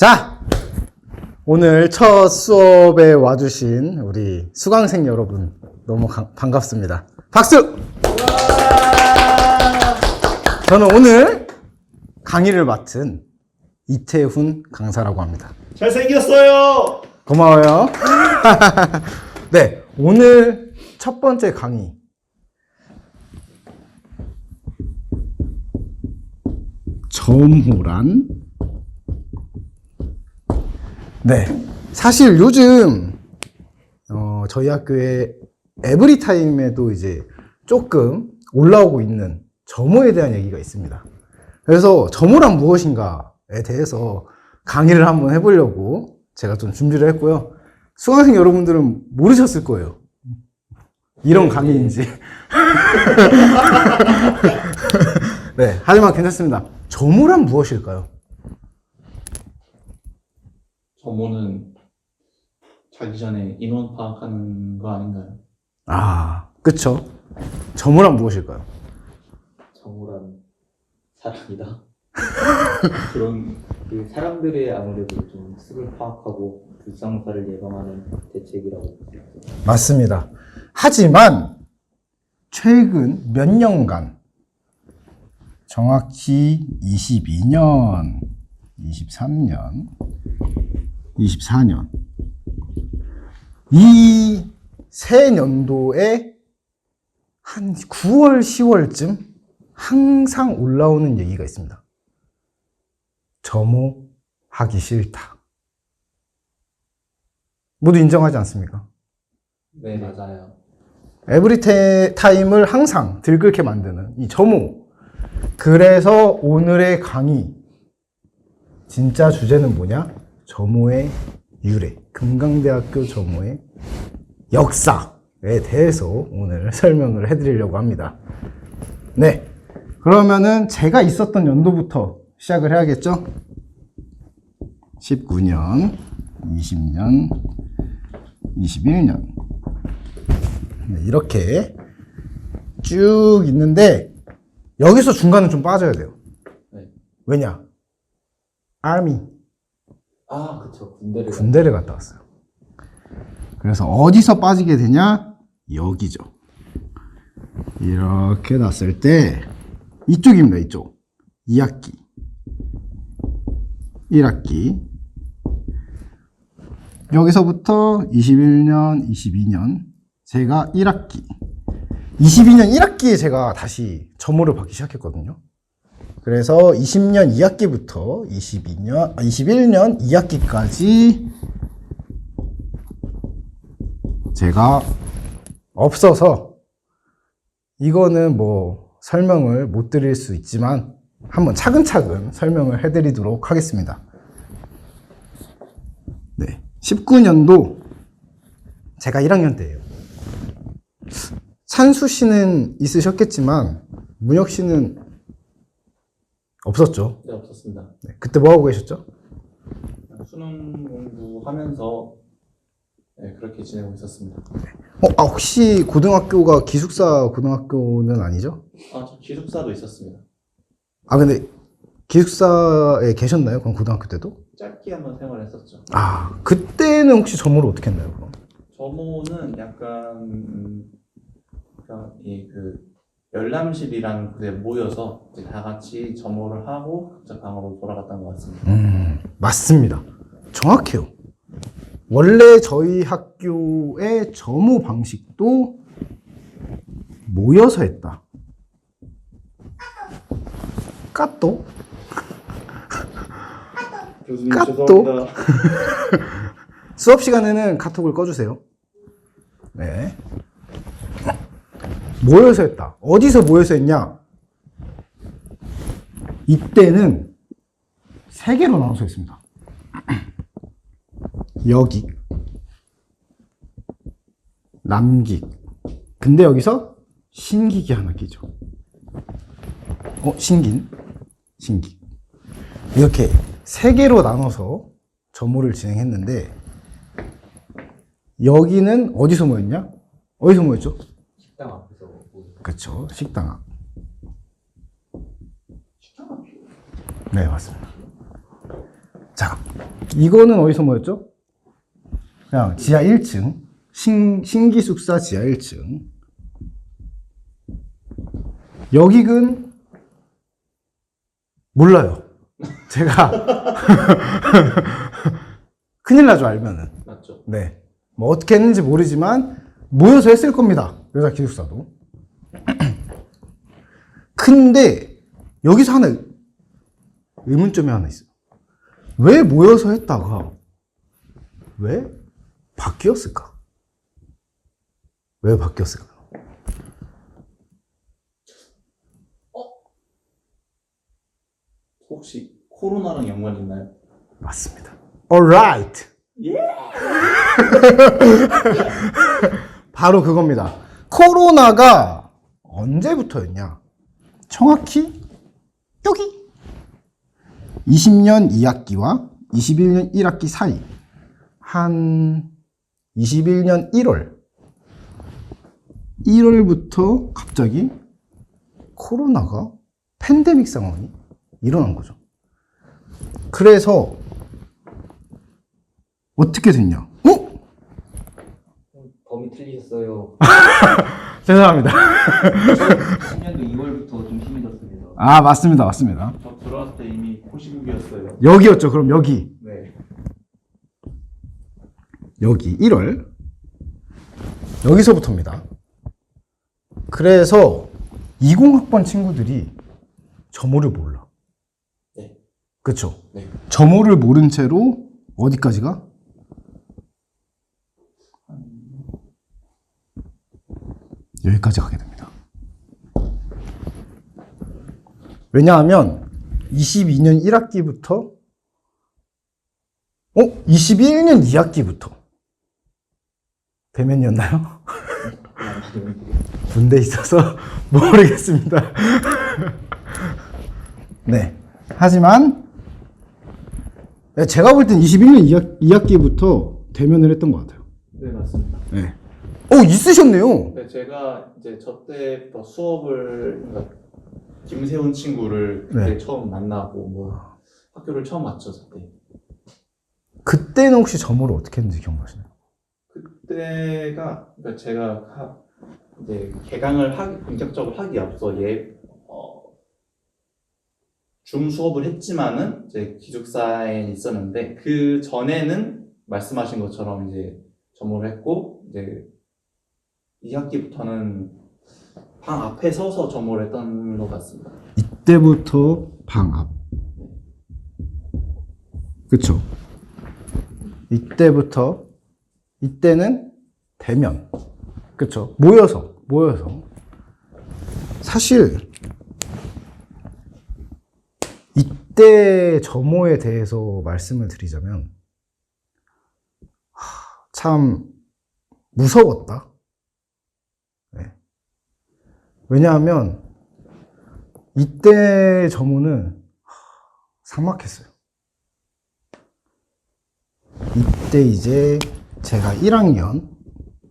자, 오늘 첫 수업에 와주신 우리 수강생 여러분 너무 가- 반갑습니다. 박수! 저는 오늘 강의를 맡은 이태훈 강사라고 합니다. 잘생겼어요. 고마워요. 네, 오늘 첫 번째 강의. 점호란? 네. 사실 요즘, 어, 저희 학교에 에브리타임에도 이제 조금 올라오고 있는 점호에 대한 얘기가 있습니다. 그래서 점호란 무엇인가에 대해서 강의를 한번 해보려고 제가 좀 준비를 했고요. 수강생 여러분들은 모르셨을 거예요. 이런 강의인지. 네, 하지만 괜찮습니다. 점호란 무엇일까요? 점호는 자기 전에 인원 파악하는 거 아닌가요? 아, 그쵸. 점호란 무엇일까요? 정우란 사람이다. 그런 그 사람들의 아무래도 좀 습을 파악하고 불상사를 예방하는 대책이라고. 맞습니다. 하지만 최근 몇 년간 정확히 22년, 23년, 24년 이세 년도에 한 9월, 10월쯤 항상 올라오는 얘기가 있습니다. 점호하기 싫다. 모두 인정하지 않습니까? 네, 맞아요. 에브리타임을 항상 들끓게 만드는 이 점호. 그래서 오늘의 강의. 진짜 주제는 뭐냐? 점호의 유래. 금강대학교 점호의 역사에 대해서 오늘 설명을 해드리려고 합니다. 네. 그러면은 제가 있었던 연도부터 시작을 해야겠죠? 19년, 20년, 21년. 네, 이렇게 쭉 있는데 여기서 중간은 좀 빠져야 돼요. 네. 왜냐? 아미 아, 그쵸. 군대를 군대를 갔다 왔어요. 그래서 어디서 빠지게 되냐? 여기죠. 이렇게 놨을 때 이쪽입니다. 이쪽. 2학기. 1학기. 여기서부터 21년, 22년. 제가 1학기. 22년 1학기에 제가 다시 점호를 받기 시작했거든요. 그래서 20년 2학기부터 22년, 아, 21년 2학기까지 제가 없어서 이거는 뭐 설명을 못 드릴 수 있지만 한번 차근차근 설명을 해드리도록 하겠습니다. 네. 19년도 제가 1학년 때예요. 산수 씨는 있으셨겠지만 문혁 씨는 없었죠. 네, 없었습니다. 네, 그때 뭐 하고 계셨죠? 수능 공부하면서 네, 그렇게 지내고 있었습니다. 어, 아, 혹시 고등학교가 기숙사 고등학교는 아니죠? 아, 저 기숙사도 있었습니다. 아, 근데 기숙사에 계셨나요? 그럼 고등학교 때도? 짧게 한번 생활했었죠. 아, 그때는 혹시 점호를 어떻게 했나요? 그럼? 점호는 약간 음, 그러니까 이그 열람실이라는 곳에 모여서 다 같이 점호를 하고 각자 방으로 돌아갔던 것 같습니다. 음, 맞습니다. 정확해요. 원래 저희 학교의 점호 방식도 모여서 했다. 까또? 교수님? 죄송합니다. 수업 시간에는 카톡을 꺼주세요. 네. 모여서 했다. 어디서 모여서 했냐? 이때는 세 개로 나눠서 했습니다. 여기, 남기. 근데 여기서 신기기 하나 끼죠. 어, 신긴? 신기. 이렇게 세 개로 나눠서 점호를 진행했는데 여기는 어디서 모였냐? 어디서 모였죠? 식당 앞 그쵸 식당 앞. 네 맞습니다. 자, 이거는 어디서 모였죠? 그냥 지하 1층. 신, 신기 숙사 지하 1층. 여기근 몰라요. 제가 큰일 나죠 알면은. 맞죠? 네. 뭐 어떻게 했는지 모르지만 모여서 했을 겁니다. 여자 기숙사도. 근데 여기서 하나 의문점이 하나 있어요. 왜 모여서 했다가 왜 바뀌었을까? 왜 바뀌었을까? 혹시 코로나랑 연관 있나요? 맞습니다. Alright. 예! 바로 그겁니다. 코로나가 언제부터였냐? 정확히 여기 20년 2학기와 21년 1학기 사이 한 21년 1월 1월부터 갑자기 코로나가 팬데믹 상황이 일어난 거죠. 그래서 어떻게 됐냐? 어? 범위 틀리셨어요. 죄송합니다. 10년도 2월부터 좀 심해졌습니다. 아 맞습니다, 맞습니다. 저 들어왔을 때 이미 코시국이었어요. 여기였죠. 그럼 여기 네. 여기 1월 여기서부터입니다. 그래서 20학번 친구들이 점호를 몰라. 네. 그쵸? 네. 점호를 모른 채로 어디까지가? 여기까지 가게 됩니다. 왜냐하면 22년 1학기부터 어? 21년 2학기부터 대면이었나요? 군대 있어서 모르겠습니다. 네. 하지만 네, 제가 볼 땐 21년 2학, 기부터 대면을 했던 것 같아요. 네, 맞습니다. 네. 어, 있으셨네요. 네, 제가 이제 저 때부터 수업을 그러니까 김세훈 친구를 그때 네. 처음 만나고 뭐 학교를 처음 왔죠, 저때. 그때는 혹시 점호를 어떻게 했는지 기억나시나요? 그때가 그러니까 제가 하, 이제 개강을 하기 본격적으로 하기 앞서 예 어, 줌 수업을 했지만은 이제 기숙사에 있었는데 그 전에는 말씀하신 것처럼 이제 점호를 했고 이제 2학기부터는 방 앞에 서서 점호를 했던 것 같습니다. 이때부터 방 앞. 그쵸? 이때부터, 이때는 대면. 그쵸? 모여서, 모여서. 사실, 이때 점호에 대해서 말씀을 드리자면, 하, 참, 무서웠다. 네. 왜냐하면, 이때 점호는 삭막했어요. 이때 이제 제가 1학년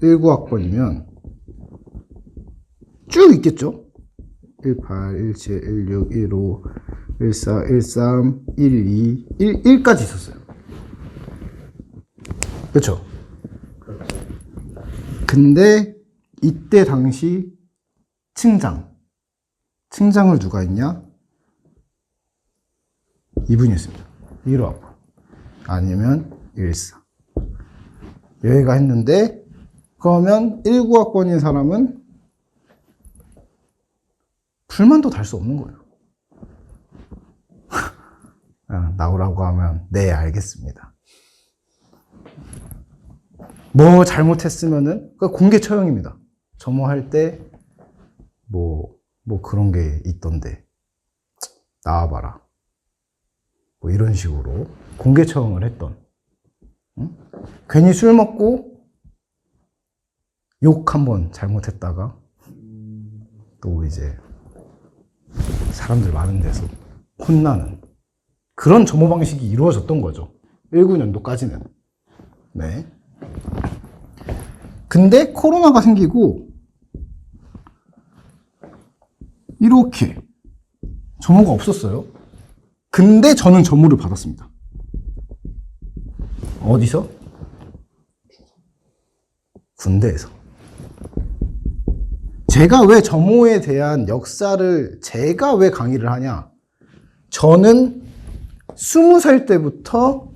19학번이면 쭉 있겠죠? 18, 17, 16, 15, 14, 13, 12, 1, 1까지 있었어요. 그쵸? 근데 이때 당시 층장 층장을 누가 했냐? 이분이 했습니다. 1호학번. 아니면 14. 여기가 했는데, 그러면 19학번인 사람은 불만도 달 수 없는 거예요. 아, 나오라고 하면, 네, 알겠습니다. 뭐 잘못했으면은, 그 공개 처형입니다. 점호할 때, 뭐, 뭐 그런 게 있던데. 나와봐라. 뭐 이런 식으로 공개 처형을 했던. 응? 괜히 술 먹고 욕 한번 잘못했다가 또 이제 사람들 많은 데서 혼나는 그런 점호 방식이 이루어졌던 거죠. 19년도까지는. 네. 근데 코로나가 생기고 이렇게 점호가 없었어요. 근데 저는 점호를 받았습니다. 어디서? 군대에서. 제가 왜 점호에 대한 역사를 제가 왜 강의를 하냐? 저는 스무 살 때부터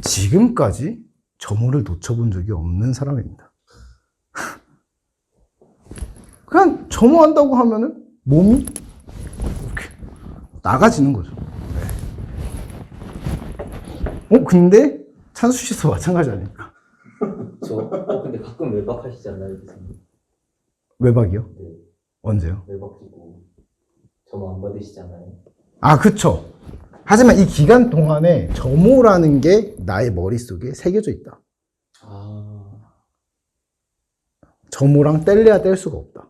지금까지 점호를 놓쳐본 적이 없는 사람입니다. 그냥 점호한다고 하면은 몸이 이렇게 나가지는 거죠. 네. 어, 근데 찬수 씨도 마찬가지 아닙니까? 저 어, 근데 가끔 외박하시지 않나요, 교수님? 외박이요? 네, 언제요? 외박 주고 저만 안 받으시잖아요. 아, 그쵸. 하지만 이 기간 동안에 점호라는 게 나의 머릿속에 새겨져 있다. 아, 점호랑 뗄래야 뗄 수가 없다.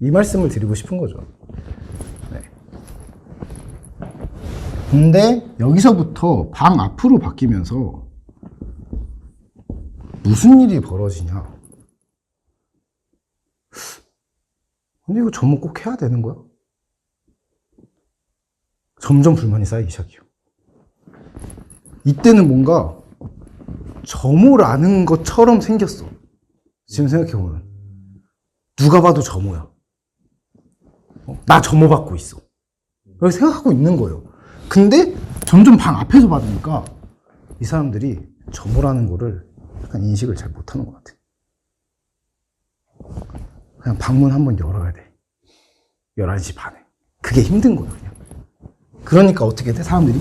음, 이 말씀을 드리고 싶은 거죠. 네. 근데 여기서부터 방 앞으로 바뀌면서 무슨 일이 벌어지냐? 근데 이거 점호 꼭 해야 되는 거야? 점점 불만이 쌓이기 시작해요. 이때는 뭔가 점호라는 것처럼 생겼어. 지금 생각해보면. 누가 봐도 점호야. 어? 나 점호 받고 있어. 그렇게 생각하고 있는 거예요. 근데 점점 방 앞에서 받으니까 이 사람들이 점호라는 거를 약간 인식을 잘 못하는 것 같아. 그냥 방문 한번 열어야 돼. 11시 반에. 그게 힘든 거야, 그냥. 그러니까 어떻게 돼? 사람들이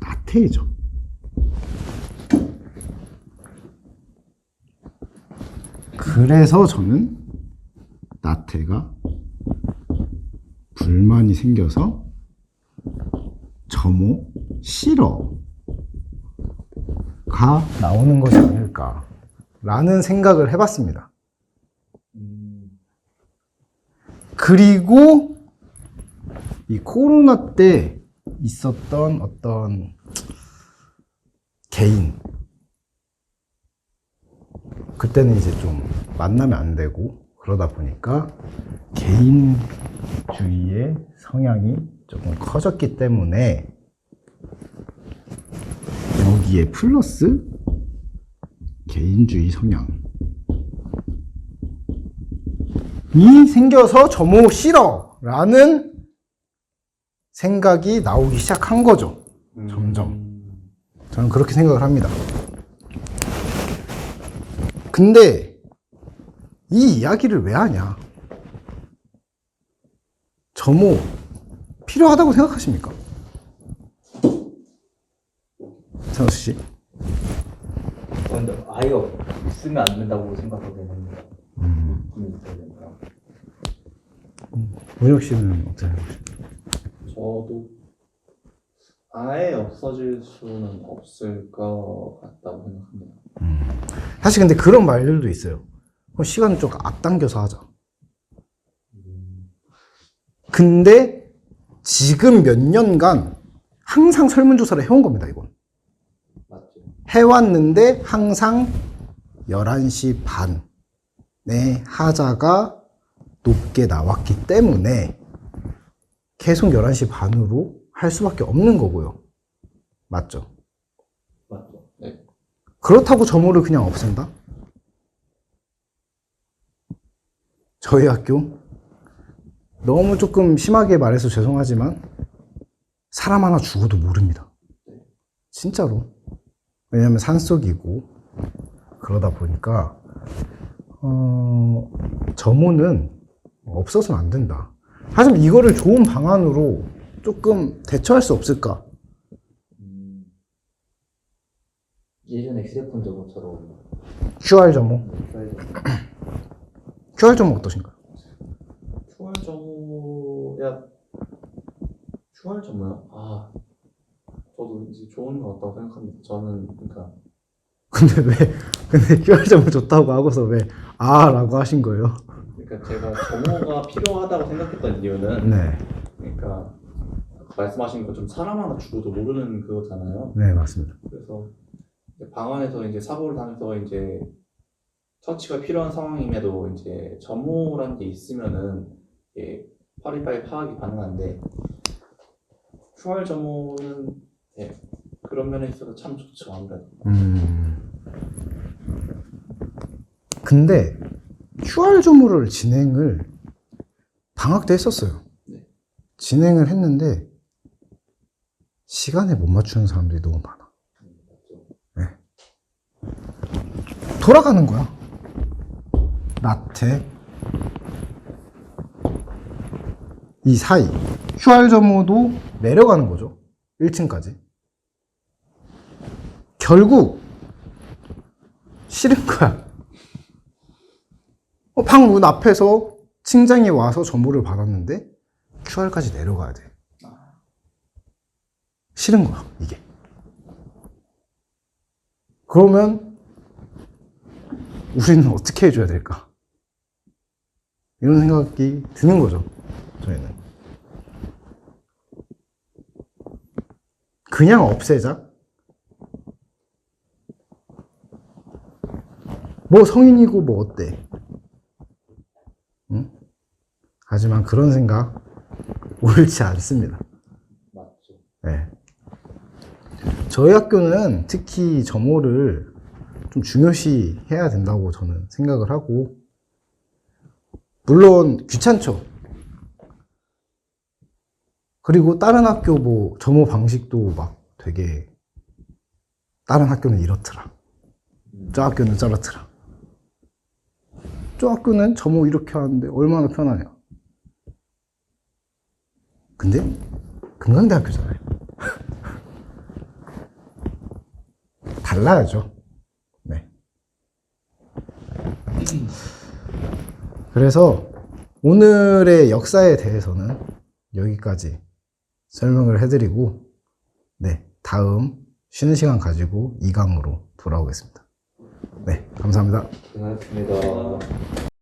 나태해져. 그래서 저는 나태가 불만이 생겨서 점호 싫어가 나오는 것이 아닐까라는 생각을 해봤습니다. 음, 그리고 이 코로나 때 있었던 어떤 개인 그때는 이제 좀 만나면 안 되고 그러다 보니까 개인주의의 성향이 조금 커졌기 때문에 여기에 플러스 개인주의 성향 이 생겨서 점호 싫어 라는 생각이 나오기 시작한 거죠. 음. 점점. 저는 그렇게 생각을 합니다. 근데 이 이야기를 왜 하냐? 점호 필요하다고 생각하십니까? 찬수 씨? 근데 아예 없으면 안 된다고 느낌이 있어야 된다. 문혁 씨는 어떻게 생각하십니까? 저도 아예 없어질 수는 없을 것 같다고 생각합니다. 사실 근데 그런 말들도 있어요. 그럼 시간을 좀 앞당겨서 하자. 근데 지금 몇 년간 항상 설문조사를 해온 겁니다, 이건. 해왔는데 항상 11시 반에 하자가 높게 나왔기 때문에 계속 11시 반으로 할 수밖에 없는 거고요. 맞죠? 맞죠? 네. 그렇다고 점호를 그냥 없앤다? 저희 학교 너무 조금 심하게 말해서 죄송하지만 사람 하나 죽어도 모릅니다. 진짜로. 왜냐면 산속이고 그러다 보니까 어, 점호는 없어서는 안 된다. 하지만 이거를 좋은 방안으로 조금 대처할 수 없을까? 음, 예전에 휴대폰 저거처럼 QR 점호. QR 점호 어떠신가요? 추월 점호야 추월 점호요? 아 저도 이제 좋은 것 같다고 생각합니다. 저는 그러니까 근데 왜, 근데 QR 점호 좋다고 하고서 왜, 아, 라고 하신 거예요? 그러니까 제가 점호가 필요하다고 생각했던 이유는 네. 그러니까 말씀하신 것좀 사람 하나 죽어도 모르는 그거잖아요. 네, 맞습니다. 그래서 이제 방 안에서 이제 사고를 당해서 이제 처치가 필요한 상황임에도 이제 점호라는 게 있으면은 예, 빠리빠리 파악이 가능한데 QR 점호는 예, 그런 면에 있어서 참 좋죠 아무래도. 음. 근데 QR 조무를 진행을 방학 때 했었어요. 네. 진행을 했는데 시간에 못 맞추는 사람들이 너무 많아. 네. 돌아가는 거야. 라테 이 사이 QR 점호도 내려가는 거죠. 1층까지. 결국 싫은 거야. 어, 방문 앞에서 층장이 와서 전보를 받았는데 QR까지 내려가야 돼. 싫은 거야, 이게. 그러면 우리는 어떻게 해줘야 될까? 이런 생각이 드는 거죠, 저희는. 그냥 없애자? 뭐 성인이고 뭐 어때? 응? 하지만 그런 생각 옳지 않습니다. 맞죠. 네. 저희 학교는 특히 점호를 좀 중요시 해야 된다고 저는 생각을 하고, 물론 귀찮죠. 그리고 다른 학교 뭐 점호 방식도 막 되게 다른 학교는 이렇더라. 저 학교는 저렇더라. 저 학교는 점호 이렇게 하는데 얼마나 편하냐. 근데 금강대학교잖아요. 달라야죠. 네. 그래서 오늘의 역사에 대해서는 여기까지 설명을 해드리고, 네, 다음 쉬는 시간 가지고 2강으로 돌아오겠습니다. 네, 감사합니다. 고생하셨습니다.